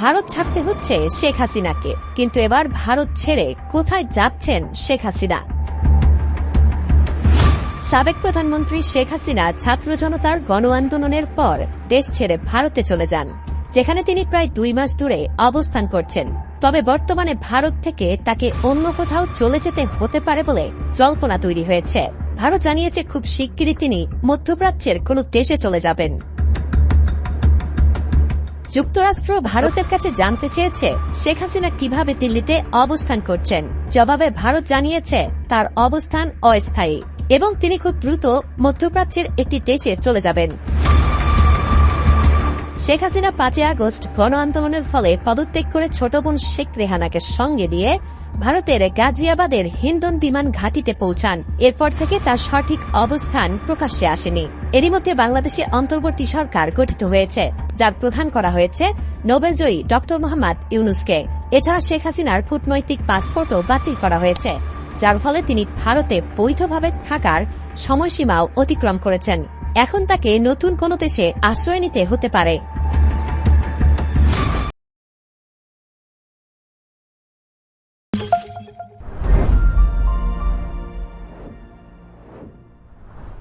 ভারত ছাড়তে হচ্ছে শেখ হাসিনাকে। কিন্তু এবার ভারত ছেড়ে কোথায় যাচ্ছেন শেখ হাসিনা? সাবেক প্রধানমন্ত্রী শেখ হাসিনা ছাত্র জনতার গণ আন্দোলনের পর দেশ ছেড়ে ভারতে চলে যান, যেখানে তিনি প্রায় দুই মাস দূরে অবস্থান করছেন। তবে বর্তমানে ভারত থেকে তাকে অন্য কোথাও চলে যেতে হতে পারে বলে জল্পনা তৈরি হয়েছে। ভারত জানিয়েছে খুব শিগগিরই তিনি মধ্যপ্রাচ্যের কোন দেশে চলে যাবেন। যুক্তরাষ্ট্র ভারতের কাছে জানতে চেয়েছে শেখ হাসিনা কীভাবে দিল্লিতে অবস্থান করছেন। জবাবে ভারত জানিয়েছে তার অবস্থান অস্থায়ী এবং তিনি খুব দ্রুত মধ্যপ্রাচ্যের একটি দেশে চলে যাবেন। শেখ হাসিনা পাঁচই আগস্ট গণ আন্দোলনের ফলে পদত্যাগ করে ছোট বোন শেখ রেহানাকে সঙ্গে দিয়ে ভারতের গাজিয়াবাদের হিন্দন বিমান ঘাটিতে পৌঁছান। এরপর থেকে তার সঠিক অবস্থান প্রকাশ্যে আসেনি। এরই মধ্যে বাংলাদেশে অন্তর্বর্তী সরকার গঠিত হয়েছে, যার প্রধান করা হয়েছে নোবেলজয়ী ড. মোহাম্মদ ইউনুসকে। এছাড়া শেখ হাসিনার কূটনৈতিক পাসপোর্টও বাতিল করা হয়েছে, যার ফলে তিনি ভারতে বৈধভাবে থাকার সময়সীমাও অতিক্রম করেছেন। এখন তাকে নতুন কোনো দেশে আশ্রয় নিতে হতে পারে।